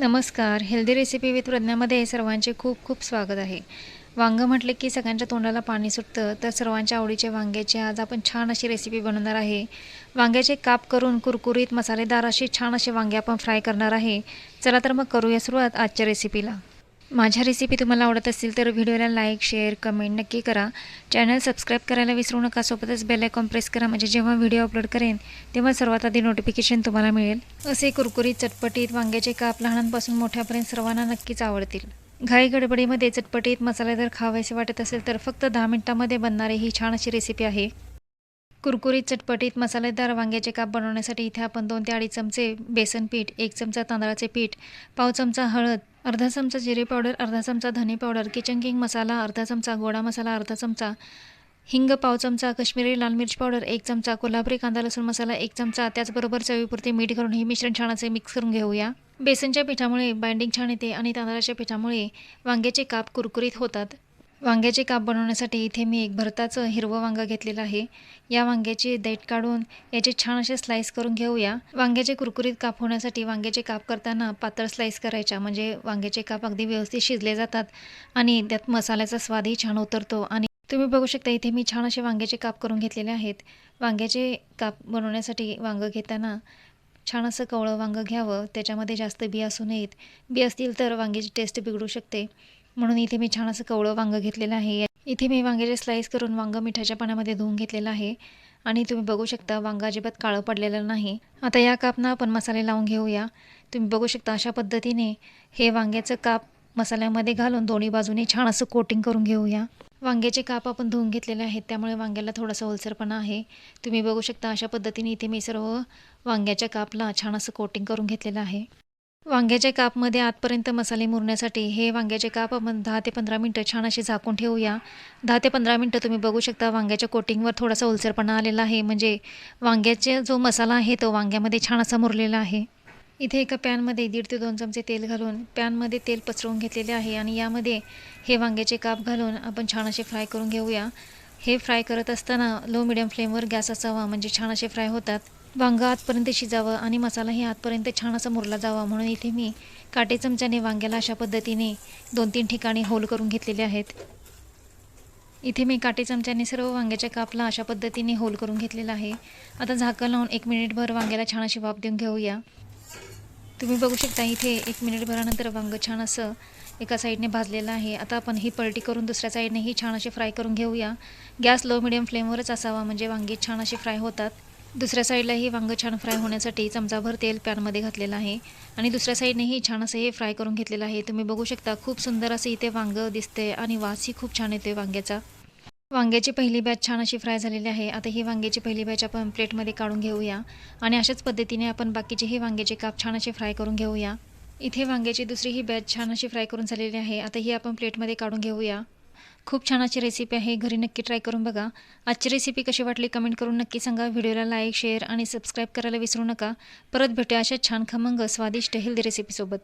नमस्कार. Healthy recipe with प्रज्ञामध्ये सर्वांचे खूप खूप स्वागत आहे. वांगं म्हटले की सगळ्यांच्या तोंडाला पाणी सुटतं तर सर्वांच्या आवडीचे वांग्याचे आज आपण छान अशी रेसिपी बनवणार आहे. वांग्याचे काप करून कुरकुरीत मसालेदार अशी छान असे वांगे आपण फ्राय करणार आहे. चला तर मग करूया सुरुवात आजच्या रेसिपीला माझ्या रेसिपी तुम्हाला आवडत असतील तर व्हिडिओला लाईक शेअर कमेंट नक्की करा. चॅनल सबस्क्राईब करायला विसरू नका. सोबतच बेल आयकॉन प्रेस करा. म्हणजे जेव्हा व्हिडिओ अपलोड करेन तेव्हा सर्वात आधी नोटिफिकेशन तुम्हाला मिळेल. असे कुरकुरीत चटपटीत वांग्याचे काप लहानांपासून मोठ्यापर्यंत सर्वांना नक्कीच आवडतील. घाई गडबडीमध्ये चटपटीत मसालेदार खावायचे वाटत असेल तर फक्त दहा मिनिटांमध्ये बनणारी ही छान अशी रेसिपी आहे. कुरकुरीत चटपटीत मसालेदार वांग्याचे काप बनवण्यासाठी इथे आपण दोन ते अडीच चमचे बेसन पीठ एक चमचा तांदळाचे पीठ पाव चमचा हळद अर्धा चमचा जिरे पावडर अर्धा चमचा धने पावडर किचन किंग मसाला अर्धा चमचा गोडा मसाला अर्धा चमचा हिंग पाव चमचा काश्मीरी लाल मिरची पावडर एक चमचा कोल्हापुरी कांदा लसूण मसाला एक चमचा त्याचबरोबर चवीपुरते मीठ घालून हे मिश्रण छान असे मिक्स करून घेऊया. बेसनच्या पिठामुळे बाइंडिंग छान येते आणि तांदळाच्या पिठामुळे वांग्याचे काप कुरकुरीत होतात. वांग्याचे काप बनवण्यासाठी इथे मी एक भरताचं हिरवं वांगं घेतलेलं आहे. या वांग्याची देठ काढून याचे छान असे स्लाईस करून घेऊया. वांग्याचे कुरकुरीत काप होण्यासाठी वांग्याचे काप करताना पातळ स्लाईस करायच्या म्हणजे वांग्याचे काप अगदी व्यवस्थित शिजले जातात आणि त्यात मसाल्याचा स्वादही छान उतरतो. आणि तुम्ही बघू शकता इथे मी छान असे वांग्याचे काप करून घेतलेले आहेत. वांग्याचे काप बनवण्यासाठी वांगं घेताना छान असं कवळं वांगं घ्यावं त्याच्यामध्ये जास्त बी असू नयेत. बी असतील तर वांग्याची टेस्ट बिघडू शकते. म्हणून इथे मी छान असं कवळं वांगं घेतलेलं आहे. इथे मी वांग्याचे स्लाईस करून वांगं मिठाच्या पाण्यामध्ये धुवून घेतलेलं आहे. आणि तुम्ही बघू शकता वांगा अजिबात काळं पडलेलं नाही. आता या कापनं आपण मसाले लावून घेऊया. तुम्ही बघू शकता अशा पद्धतीने हे वांग्याचं काप मसाल्यामध्ये घालून दोन्ही बाजूने छान असं कोटिंग करून घेऊया. वांग्याचे काप आपण धुवून घेतलेले आहेत त्यामुळे वांग्याला थोडासा ओलसरपणा आहे. तुम्ही बघू शकता अशा पद्धतीने इथे मी सर्व वांग्याच्या कापला छान असं कोटिंग करून घेतलेलं आहे. वांग्याच्या कापमध्ये आतपर्यंत मसाले मुरण्यासाठी हे वांग्याचे काप आपण दहा ते पंधरा मिनटं छान असे झाकून ठेवूया. दहा ते पंधरा मिनटं तुम्ही बघू शकता वांग्याच्या कोटिंगवर थोडासा ओलसरपणा आलेला आहे. म्हणजे वांग्याचे जो मसाला आहे तो वांग्यामध्ये छान असा मुरलेला आहे. इथे एका पॅनमध्ये दीड ते दोन चमचे तेल घालून पॅनमध्ये तेल पसरवून घेतलेले आहे आणि यामध्ये हे वांग्याचे काप घालून आपण छान असे फ्राय करून घेऊया. हे फ्राय करत असताना लो मिडियम फ्लेमवर गॅस असावा. म्हणजे छान असे फ्राय होतात. वांगं आतपर्यंत शिजावं आणि मसालाही आतपर्यंत छान असा मुरला जावा म्हणून इथे मी काटे चमच्याने वांग्याला अशा पद्धतीने दोन तीन ठिकाणी होल करून घेतलेले आहेत. इथे मी काटे चमच्याने सर्व वांग्याच्या कापला अशा पद्धतीने होल करून घेतलेला आहे. आता झाकण लावून एक मिनिटभर वांग्याला छान अशी वाफ देऊन घेऊया. तुम्ही बघू शकता इथे एक मिनिटभरानंतर वांगं छान असं एका साईडने भाजलेलं आहे. आता आपण ही पलटी करून दुसऱ्या साईडनेही छान असे फ्राय करून घेऊया. गॅस लो मिडियम फ्लेमवरच असावा म्हणजे वांगी छान असे फ्राय होतात. दुसऱ्या साईडलाही वांगं छान फ्राय होण्यासाठी चमचाभर तेल पॅनमध्ये घातलेलं आहे. आणि दुसऱ्या साईडनेही छान असं हे फ्राय करून घेतलेलं आहे. तुम्ही बघू शकता खूप सुंदर असं इथे वांगं दिसते आणि वासही खूप छान येते वांग्याचा. वांग्याची पहिली बॅच छान अशी फ्राय झालेली आहे. आता ही वांग्याची पहिली बॅच आपण प्लेटमध्ये काढून घेऊया. आणि अशाच पद्धतीने आपण बाकीचेही वांग्याचे काप छान असे फ्राय करून घेऊया. इथे वांग्याची दुसरी ही बॅच छान अशी फ्राय करून झालेली आहे. आता ही आपण प्लेटमध्ये काढून घेऊया. खूप छान अशी रेसिपी आहे. घरी नक्की ट्राय करून बघा. आजची रेसिपी कशी वाटली कमेंट करून नक्की सांगा. व्हिडिओला लाईक शेअर आणि सबस्क्राईब करायला विसरू नका. परत भेटूया अशा छान खमंग स्वादिष्ट हेल्दी रेसिपीसोबत